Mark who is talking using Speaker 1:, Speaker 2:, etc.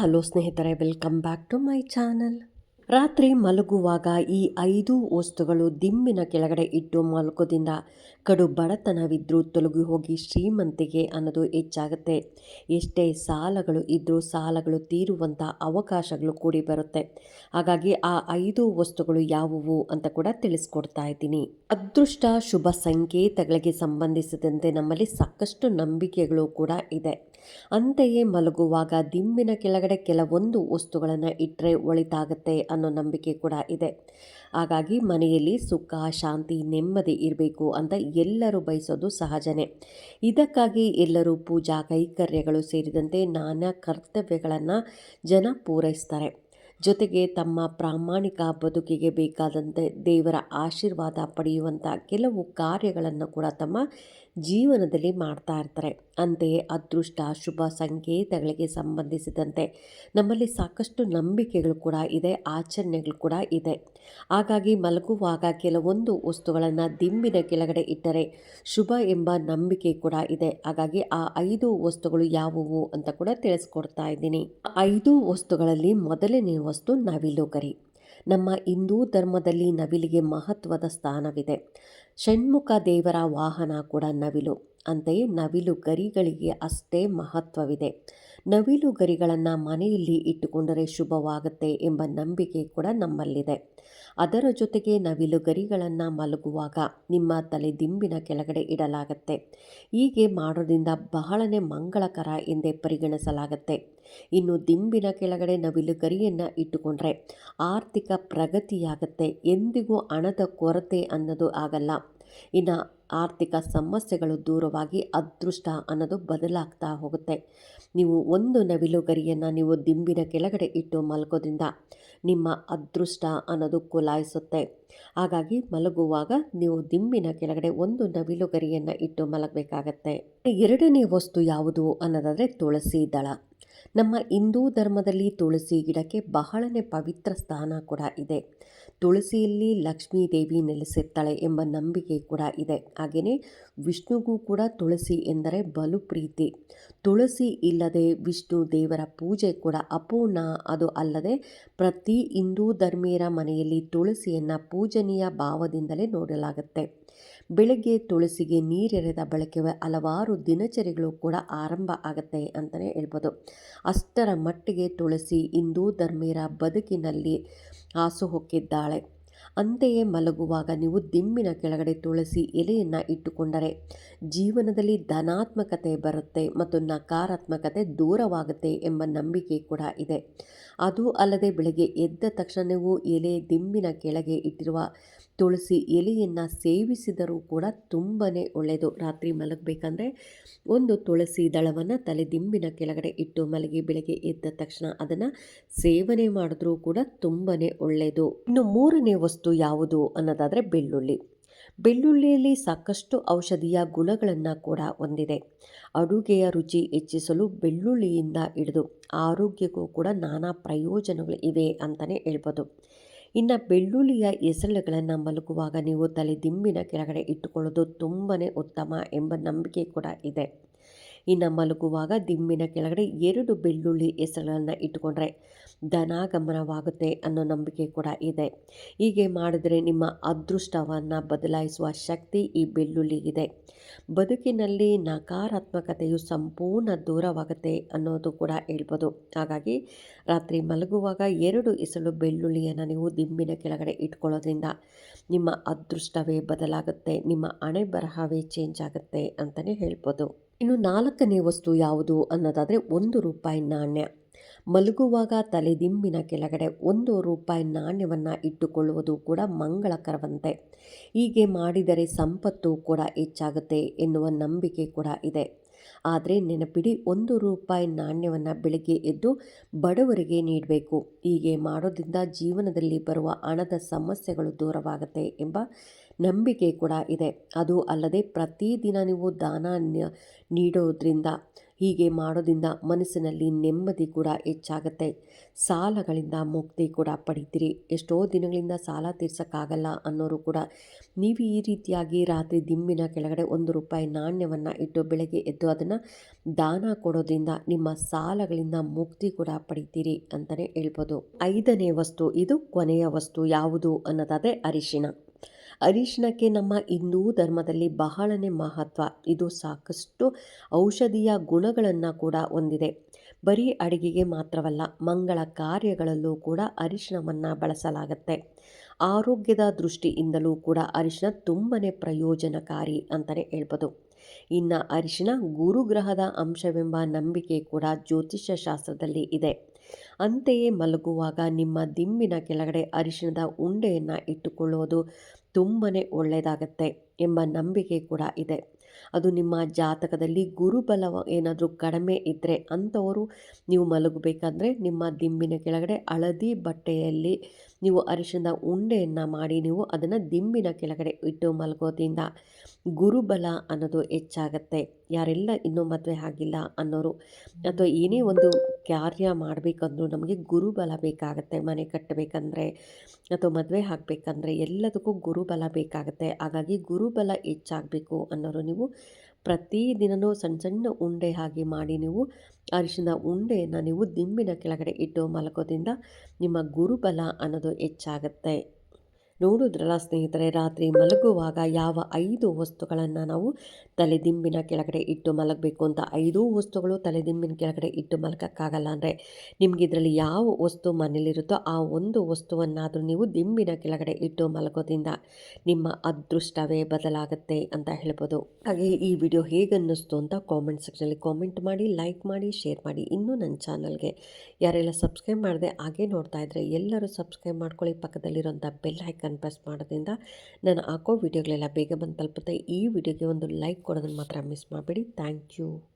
Speaker 1: Hello ಸ್ನೇಹಿತರೆ, welcome back to my channel. ರಾತ್ರಿ ಮಲಗುವಾಗ ಈ ಐದು ವಸ್ತುಗಳು ದಿಂಬಿನ ಕೆಳಗಡೆ ಇಟ್ಟು ಮಲಗೋದಿಂದ ಕಡು ಬಡತನವಿದ್ದರೂ ತೊಲಗಿ ಹೋಗಿ ಶ್ರೀಮಂತಿಗೆ ಅನ್ನೋದು ಹೆಚ್ಚಾಗುತ್ತೆ. ಎಷ್ಟೇ ಸಾಲಗಳು ಇದ್ದರೂ ಸಾಲಗಳು ತೀರುವಂಥ ಅವಕಾಶಗಳು ಕೂಡಿ ಬರುತ್ತೆ. ಹಾಗಾಗಿ ಆ ಐದು ವಸ್ತುಗಳು ಯಾವುವು ಅಂತ ಕೂಡ ತಿಳಿಸ್ಕೊಡ್ತಾ ಇದ್ದೀನಿ. ಅದೃಷ್ಟ, ಶುಭ ಸಂಕೇತಗಳಿಗೆ ಸಂಬಂಧಿಸಿದಂತೆ ನಮ್ಮಲ್ಲಿ ಸಾಕಷ್ಟು ನಂಬಿಕೆಗಳು ಕೂಡ ಇದೆ. ಅಂತೆಯೇ ಮಲಗುವಾಗ ದಿಂಬಿನ ಕೆಳಗಡೆ ಕೆಲವೊಂದು ವಸ್ತುಗಳನ್ನು ಇಟ್ಟರೆ ಒಳಿತಾಗತ್ತೆ ಅನ್ನೋ ನಂಬಿಕೆ ಕೂಡ ಇದೆ. ಹಾಗಾಗಿ ಮನೆಯಲ್ಲಿ ಸುಖ, ಶಾಂತಿ, ನೆಮ್ಮದಿ ಇರಬೇಕು ಅಂತ ಎಲ್ಲರೂ ಬಯಸೋದು ಸಹಜನೇ. ಇದಕ್ಕಾಗಿ ಎಲ್ಲರೂ ಪೂಜಾ, ಕೈಕರ್ಯಗಳು ಸೇರಿದಂತೆ ನಾನಾ ಕರ್ತವ್ಯಗಳನ್ನು ಜನ ಪೂರೈಸ್ತಾರೆ. ಜೊತೆಗೆ ತಮ್ಮ ಪ್ರಾಮಾಣಿಕ ಬದುಕಿಗೆ ಬೇಕಾದಂತೆ ದೇವರ ಆಶೀರ್ವಾದ ಪಡೆಯುವಂಥ ಕೆಲವು ಕಾರ್ಯಗಳನ್ನು ಕೂಡ ತಮ್ಮ ಜೀವನದಲ್ಲಿ ಮಾಡ್ತಾ ಇರ್ತಾರೆ. ಅಂತೆಯೇ ಅದೃಷ್ಟ, ಶುಭ ಸಂಕೇತಗಳಿಗೆ ಸಂಬಂಧಿಸಿದಂತೆ ನಮ್ಮಲ್ಲಿ ಸಾಕಷ್ಟು ನಂಬಿಕೆಗಳು ಕೂಡ ಇದೆ, ಆಚರಣೆಗಳು ಕೂಡ ಇದೆ. ಹಾಗಾಗಿ ಮಲಗುವಾಗ ಕೆಲವೊಂದು ವಸ್ತುಗಳನ್ನು ದಿಂಬಿನ ಕೆಳಗಡೆ ಇಟ್ಟರೆ ಶುಭ ಎಂಬ ನಂಬಿಕೆ ಕೂಡ ಇದೆ. ಹಾಗಾಗಿ ಆ ಐದು ವಸ್ತುಗಳು ಯಾವುವು ಅಂತ ಕೂಡ ತಿಳಿಸ್ಕೊಡ್ತಾ ಇದ್ದೀನಿ. ಐದು ವಸ್ತುಗಳಲ್ಲಿ ಮೊದಲನೇ ವಸ್ತು ನವಿಲುಗರಿ ನಮ್ಮ ಹಿಂದೂ ಧರ್ಮದಲ್ಲಿ ನವಿಲಿಗೆ ಮಹತ್ವದ ಸ್ಥಾನವಿದೆ. ಷಣ್ಮುಖ ದೇವರ ವಾಹನ ಕೂಡ ನವಿಲು. ಅಂತೆಯೇ ನವಿಲು ಗರಿಗಳಿಗೆ ಅಷ್ಟೇ ಮಹತ್ವವಿದೆ. ನವಿಲು ಗರಿಗಳನ್ನು ಮನೆಯಲ್ಲಿ ಇಟ್ಟುಕೊಂಡರೆ ಶುಭವಾಗುತ್ತೆ ಎಂಬ ನಂಬಿಕೆ ಕೂಡ ನಮ್ಮಲ್ಲಿದೆ. ಅದರ ಜೊತೆಗೆ ನವಿಲು ಗರಿಗಳನ್ನು ಮಲಗುವಾಗ ನಿಮ್ಮ ತಲೆ ದಿಂಬಿನ ಕೆಳಗಡೆ ಇಡಲಾಗುತ್ತೆ. ಹೀಗೆ ಮಾಡೋದ್ರಿಂದ ಬಹಳನೇ ಮಂಗಳಕರ ಎಂದೇ ಪರಿಗಣಿಸಲಾಗುತ್ತೆ. ಇನ್ನು ದಿಂಬಿನ ಕೆಳಗಡೆ ನವಿಲು ಗರಿಯನ್ನು ಇಟ್ಟುಕೊಂಡ್ರೆ ಆರ್ಥಿಕ ಪ್ರಗತಿಯಾಗುತ್ತೆ. ಎಂದಿಗೂ ಹಣದ ಕೊರತೆ ಅನ್ನೋದು ಆಗಲ್ಲ. ಇನ್ನು ಆರ್ಥಿಕ ಸಮಸ್ಯೆಗಳು ದೂರವಾಗಿ ಅದೃಷ್ಟ ಅನ್ನೋದು ಬದಲಾಗ್ತಾ ಹೋಗುತ್ತೆ. ನೀವು ಒಂದು ನವಿಲು ಗರಿಯನ್ನು ನೀವು ದಿಂಬಿನ ಕೆಳಗಡೆ ಇಟ್ಟು ಮಲಗೋದ್ರಿಂದ ನಿಮ್ಮ ಅದೃಷ್ಟ ಅನ್ನೋದು ಕುಲಾಯಿಸುತ್ತೆ. ಹಾಗಾಗಿ ಮಲಗುವಾಗ ನೀವು ದಿಂಬಿನ ಕೆಳಗಡೆ ಒಂದು ನವಿಲು ಗರಿಯನ್ನು ಇಟ್ಟು ಮಲಗಬೇಕಾಗತ್ತೆ. ಎರಡನೇ ವಸ್ತು ಯಾವುದು ಅನ್ನೋದಾದರೆ ತುಳಸಿ ದಳ. ನಮ್ಮ ಹಿಂದೂ ಧರ್ಮದಲ್ಲಿ ತುಳಸಿ ಗಿಡಕ್ಕೆ ಬಹಳನೇ ಪವಿತ್ರ ಸ್ಥಾನ ಕೂಡ ಇದೆ. ತುಳಸಿಯಲ್ಲಿ ಲಕ್ಷ್ಮೀ ದೇವಿ ನೆಲೆಸಿರ್ತಾಳೆ ಎಂಬ ನಂಬಿಕೆ ಕೂಡ ಇದೆ. ಹಾಗೆಯೇ ವಿಷ್ಣುಗೂ ಕೂಡ ತುಳಸಿ ಎಂದರೆ ಬಲು ಪ್ರೀತಿ. ತುಳಸಿ ಇಲ್ಲದೆ ವಿಷ್ಣು ದೇವರ ಪೂಜೆ ಕೂಡ ಅಪೂರ್ಣ. ಅದು ಅಲ್ಲದೆ ಪ್ರತಿ ಹಿಂದೂ ಧರ್ಮೀಯರ ಮನೆಯಲ್ಲಿ ತುಳಸಿಯನ್ನು ಪೂಜನೀಯ ಭಾವದಿಂದಲೇ ನೋಡಲಾಗುತ್ತೆ. ಬೆಳಗ್ಗೆ ತುಳಸಿಗೆ ನೀರೆರೆದ ಬಳಕೆ ಹಲವಾರು ದಿನಚರಿಗಳು ಕೂಡ ಆರಂಭ ಆಗುತ್ತೆ ಅಂತಲೇ ಹೇಳ್ಬೋದು. ಅಷ್ಟರ ಮಟ್ಟಿಗೆ ತುಳಸಿ ಹಿಂದೂ ಧರ್ಮೀಯರ ಬದುಕಿನಲ್ಲಿ ಹಾಸು ಹೊಕ್ಕಿದ್ದಾಳೆ. ಅಂತೆಯೇ ಮಲಗುವಾಗ ನೀವು ದಿಂಬಿನ ಕೆಳಗಡೆ ತುಳಸಿ ಎಲೆಯನ್ನು ಇಟ್ಟುಕೊಂಡರೆ ಜೀವನದಲ್ಲಿ ಧನಾತ್ಮಕತೆ ಬರುತ್ತೆ ಮತ್ತು ನಕಾರಾತ್ಮಕತೆ ದೂರವಾಗುತ್ತೆ ಎಂಬ ನಂಬಿಕೆ ಕೂಡ ಇದೆ. ಅದು ಅಲ್ಲದೆ ಬೆಳಗ್ಗೆ ಎದ್ದ ತಕ್ಷಣವೂ ಎಲೆ ದಿಂಬಿನ ಕೆಳಗೆ ಇಟ್ಟಿರುವ ತುಳಸಿ ಎಲೆಯನ್ನು ಸೇವಿಸಿದರೂ ಕೂಡ ತುಂಬಾ ಒಳ್ಳೆಯದು. ರಾತ್ರಿ ಮಲಗಬೇಕಂದ್ರೆ ಒಂದು ತುಳಸಿ ದಳವನ್ನು ತಲೆ ದಿಂಬಿನ ಕೆಳಗಡೆ ಇಟ್ಟು ಮಲಗಿ ಬೆಳಗ್ಗೆ ಎದ್ದ ತಕ್ಷಣ ಅದನ್ನು ಸೇವನೆ ಮಾಡಿದ್ರೂ ಕೂಡ ತುಂಬಾ ಒಳ್ಳೆಯದು. ಇನ್ನು ಮೂರನೇ ವಸ್ತು ಯಾವುದು ಅನ್ನೋದಾದರೆ ಬೆಳ್ಳುಳ್ಳಿ. ಬೆಳ್ಳುಳ್ಳಿಯಲ್ಲಿ ಸಾಕಷ್ಟು ಔಷಧೀಯ ಗುಣಗಳನ್ನು ಕೂಡ ಹೊಂದಿದೆ. ಅಡುಗೆಯ ರುಚಿ ಹೆಚ್ಚಿಸಲು ಬೆಳ್ಳುಳ್ಳಿಯಿಂದ ಹಿಡಿದು ಆರೋಗ್ಯಕ್ಕೂ ಕೂಡ ನಾನಾ ಪ್ರಯೋಜನಗಳು ಇವೆ ಅಂತಲೇ ಹೇಳ್ಬೋದು. ಇನ್ನು ಬೆಳ್ಳುಳ್ಳಿಯ ಎಸಳುಗಳನ್ನು ಮಲಗುವಾಗ ನೀವು ತಲೆ ದಿಂಬಿನ ಕೆಳಗಡೆ ಇಟ್ಟುಕೊಳ್ಳೋದು ತುಂಬಾ ಉತ್ತಮ ಎಂಬ ನಂಬಿಕೆ ಕೂಡ ಇದೆ. ಇನ್ನು ಮಲಗುವಾಗ ದಿಂಬಿನ ಕೆಳಗಡೆ ಎರಡು ಬೆಳ್ಳುಳ್ಳಿ ಹೆಸರುಗಳನ್ನು ಇಟ್ಟುಕೊಂಡ್ರೆ ಧನಾಗಮನವಾಗುತ್ತೆ ಅನ್ನೋ ನಂಬಿಕೆ ಕೂಡ ಇದೆ. ಹೀಗೆ ಮಾಡಿದರೆ ನಿಮ್ಮ ಅದೃಷ್ಟವನ್ನು ಬದಲಾಯಿಸುವ ಶಕ್ತಿ ಈ ಬೆಳ್ಳುಳ್ಳಿಗಿದೆ. ಬದುಕಿನಲ್ಲಿ ನಕಾರಾತ್ಮಕತೆಯು ಸಂಪೂರ್ಣ ದೂರವಾಗುತ್ತೆ ಅನ್ನೋದು ಕೂಡ ಹೇಳ್ಬೋದು. ಹಾಗಾಗಿ ರಾತ್ರಿ ಮಲಗುವಾಗ ಎರಡು ಇಸಲು ಬೆಳ್ಳುಳ್ಳಿಯನ್ನು ನೀವು ದಿಂಬಿನ ಕೆಳಗಡೆ ಇಟ್ಕೊಳ್ಳೋದ್ರಿಂದ ನಿಮ್ಮ ಅದೃಷ್ಟವೇ ಬದಲಾಗುತ್ತೆ, ನಿಮ್ಮ ಹಣೆ ಬರಹವೇ ಚೇಂಜ್ ಆಗುತ್ತೆ ಅಂತಲೇ ಹೇಳ್ಬೋದು. ಇನ್ನು ನಾಲ್ಕನೇ ವಸ್ತು ಯಾವುದು ಅನ್ನೋದಾದರೆ ಒಂದು ರೂಪಾಯಿ ನಾಣ್ಯ. ಮಲಗುವಾಗ ತಲೆದಿಂಬಿನ ಕೆಳಗಡೆ ಒಂದು ರೂಪಾಯಿ ನಾಣ್ಯವನ್ನು ಇಟ್ಟುಕೊಳ್ಳುವುದು ಕೂಡ ಮಂಗಳಕರವಂತೆ. ಹೀಗೆ ಮಾಡಿದರೆ ಸಂಪತ್ತು ಕೂಡ ಹೆಚ್ಚಾಗುತ್ತೆ ಎನ್ನುವ ನಂಬಿಕೆ ಕೂಡ ಇದೆ. ಆದರೆ ನೆನಪಿಡಿ, ಒಂದು ರೂಪಾಯಿ ನಾಣ್ಯವನ್ನು ಬೆಳಗ್ಗೆ ಎದ್ದು ಬಡವರಿಗೆ ನೀಡಬೇಕು. ಹೀಗೆ ಮಾಡೋದ್ರಿಂದ ಜೀವನದಲ್ಲಿ ಬರುವ ಹಣದ ಸಮಸ್ಯೆಗಳು ದೂರವಾಗುತ್ತೆ ಎಂಬ ನಂಬಿಕೆ ಕೂಡ ಇದೆ. ಅದು ಅಲ್ಲದೆ ಪ್ರತಿದಿನ ನೀವು ದಾನ ನೀಡೋದ್ರಿಂದ, ಹೀಗೆ ಮಾಡೋದ್ರಿಂದ ಮನಸ್ಸಿನಲ್ಲಿ ನೆಮ್ಮದಿ ಕೂಡ ಹೆಚ್ಚಾಗುತ್ತೆ. ಸಾಲಗಳಿಂದ ಮುಕ್ತಿ ಕೂಡ ಪಡಿತೀರಿ. ಎಷ್ಟೋ ದಿನಗಳಿಂದ ಸಾಲ ತೀರ್ಸೋಕ್ಕಾಗಲ್ಲ ಅನ್ನೋರು ಕೂಡ ನೀವು ಈ ರೀತಿಯಾಗಿ ರಾತ್ರಿ ದಿಂಬಿನ ಕೆಳಗಡೆ ಒಂದು ರೂಪಾಯಿ ನಾಣ್ಯವನ್ನು ಇಟ್ಟು ಬೆಳಗ್ಗೆ ಎದ್ದು ಅದನ್ನು ದಾನ ಕೊಡೋದ್ರಿಂದ ನಿಮ್ಮ ಸಾಲಗಳಿಂದ ಮುಕ್ತಿ ಕೂಡ ಪಡಿತೀರಿ ಅಂತಲೇ ಹೇಳ್ಬೋದು. ಐದನೇ ವಸ್ತು, ಇದು ಕೊನೆಯ ವಸ್ತು ಯಾವುದು ಅನ್ನೋದಾದರೆ ಅರಿಶಿಣ. ಅರಿಶಿಣಕ್ಕೆ ನಮ್ಮ ಹಿಂದೂ ಧರ್ಮದಲ್ಲಿ ಬಹಳನೇ ಮಹತ್ವ. ಇದು ಸಾಕಷ್ಟು ಔಷಧೀಯ ಗುಣಗಳನ್ನು ಕೂಡ ಹೊಂದಿದೆ. ಬರೀ ಅಡಿಗೆಗೆ ಮಾತ್ರವಲ್ಲ, ಮಂಗಳ ಕಾರ್ಯಗಳಲ್ಲೂ ಕೂಡ ಅರಿಶಿಣವನ್ನು ಬಳಸಲಾಗುತ್ತೆ. ಆರೋಗ್ಯದ ದೃಷ್ಟಿಯಿಂದಲೂ ಕೂಡ ಅರಿಶಿಣ ತುಂಬನೇ ಪ್ರಯೋಜನಕಾರಿ ಅಂತಲೇ ಹೇಳ್ಬೋದು. ಇನ್ನು ಅರಿಶಿಣ ಗುರುಗ್ರಹದ ಅಂಶವೆಂಬ ನಂಬಿಕೆ ಕೂಡ ಜ್ಯೋತಿಷ್ಯ ಶಾಸ್ತ್ರದಲ್ಲಿ ಇದೆ. ಅಂತೆಯೇ ಮಲಗುವಾಗ ನಿಮ್ಮ ದಿಂಬಿನ ಕೆಳಗಡೆ ಅರಿಶಿಣದ ಉಂಡೆಯನ್ನು ಇಟ್ಟುಕೊಳ್ಳುವುದು ತುಂಬನೇ ಒಳ್ಳೆಯದಾಗತ್ತೆ ಎಂಬ ನಂಬಿಕೆ ಕೂಡ ಇದೆ. ಅದು ನಿಮ್ಮ ಜಾತಕದಲ್ಲಿ ಗುರುಬಲ ಏನಾದರೂ ಕಡಿಮೆ ಇದ್ದರೆ ಅಂಥವರು ನೀವು ಮಲಗಬೇಕಾದ್ರೆ ನಿಮ್ಮ ದಿಂಬಿನ ಕೆಳಗಡೆ ಹಳದಿ ಬಟ್ಟೆಯಲ್ಲಿ ನೀವು ಅರಿಶಿನ ಉಂಡೆಯನ್ನು ಮಾಡಿ ನೀವು ಅದನ್ನು ದಿಂಬಿನ ಕೆಳಗಡೆ ಇಟ್ಟು ಮಲಗೋದ್ರಿಂದ ಗುರುಬಲ ಅನ್ನೋದು ಹೆಚ್ಚಾಗತ್ತೆ. ಯಾರೆಲ್ಲ ಇನ್ನೂ ಮದುವೆ ಆಗಿಲ್ಲ ಅನ್ನೋರು ಅಥವಾ ಏನೇ ಒಂದು ಕಾರ್ಯ ಮಾಡಬೇಕಂದ್ರೂ ನಮಗೆ ಗುರುಬಲ ಬೇಕಾಗತ್ತೆ. ಮನೆ ಕಟ್ಟಬೇಕಂದ್ರೆ ಅಥವಾ ಮದುವೆ ಆಗಬೇಕಂದ್ರೆ ಎಲ್ಲದಕ್ಕೂ ಗುರುಬಲ ಬೇಕಾಗುತ್ತೆ. ಹಾಗಾಗಿ ಗುರುಬಲ ಹೆಚ್ಚಾಗಬೇಕು ಅನ್ನೋರು ನೀವು ಪ್ರತಿದಿನವೂ ಸಣ್ಣ ಸಣ್ಣ ಉಂಡೆ ಹಾಗೆ ಮಾಡಿ ನೀವು ಅರಿಶಿನ ಉಂಡೆಯನ್ನು ನೀವು ದಿಂಬಿನ ಕೆಳಗಡೆ ಇಟ್ಟು ಮಲಗೋದ್ರಿಂದ ನಿಮ್ಮ ಗುರುಬಲ ಅನ್ನೋದು ಹೆಚ್ಚಾಗತ್ತೆ. ನೋಡಿದ್ರಲ್ಲ ಸ್ನೇಹಿತರೆ, ರಾತ್ರಿ ಮಲಗುವಾಗ ಯಾವ ಐದು ವಸ್ತುಗಳನ್ನು ನಾವು ತಲೆದಿಂಬಿನ ಕೆಳಗಡೆ ಇಟ್ಟು ಮಲಗಬೇಕು ಅಂತ ಐದು ವಸ್ತುಗಳು ತಲೆದಿಂಬಿನ ಕೆಳಗಡೆ ಇಟ್ಟು ಮಲಗೋಕ್ಕಾಗಲ್ಲ ಅಂದರೆ ನಿಮ್ಗೆ ಇದರಲ್ಲಿ ಯಾವ ವಸ್ತು ಮನೇಲಿರುತ್ತೋ ಆ ಒಂದು ವಸ್ತುವನ್ನಾದರೂ ನೀವು ದಿಂಬಿನ ಕೆಳಗಡೆ ಇಟ್ಟು ಮಲಗೋದ್ರಿಂದ ನಿಮ್ಮ ಅದೃಷ್ಟವೇ ಬದಲಾಗುತ್ತೆ ಅಂತ ಹೇಳ್ಬೋದು. ಹಾಗೆ ಈ ವಿಡಿಯೋ ಹೇಗನ್ನಿಸ್ತು ಅಂತ ಕಾಮೆಂಟ್ ಸೆಕ್ಷನಲ್ಲಿ ಕಾಮೆಂಟ್ ಮಾಡಿ ಲೈಕ್ ಮಾಡಿ ಶೇರ್ ಮಾಡಿ. ಇನ್ನೂ ನನ್ನ ಚಾನಲ್ಗೆ ಯಾರೆಲ್ಲ ಸಬ್ಸ್ಕ್ರೈಬ್ ಮಾಡಿದೆ ಹಾಗೆ ನೋಡ್ತಾ ಇದ್ದರೆ ಎಲ್ಲರೂ ಸಬ್ಸ್ಕ್ರೈಬ್ ಮಾಡ್ಕೊಳ್ಳಿ. ಪಕ್ಕದಲ್ಲಿರೋಂಥ ಬೆಲ್ ಐಕನ್ ಪ್ರೆಸ್ ಮಾಡೋದ್ರಿಂದ ನಾನು ಹಾಕೋ ವೀಡಿಯೋಗಳೆಲ್ಲ ಬೇಗ ಬಂದು ತಲುಪುತ್ತೆ. ಈ ವಿಡಿಯೋಗೆ ಒಂದು ಲೈಕ್ ಕೊಡೋದನ್ನು ಮಾತ್ರ ಮಿಸ್ ಮಾಡಬೇಡಿ. Thank you.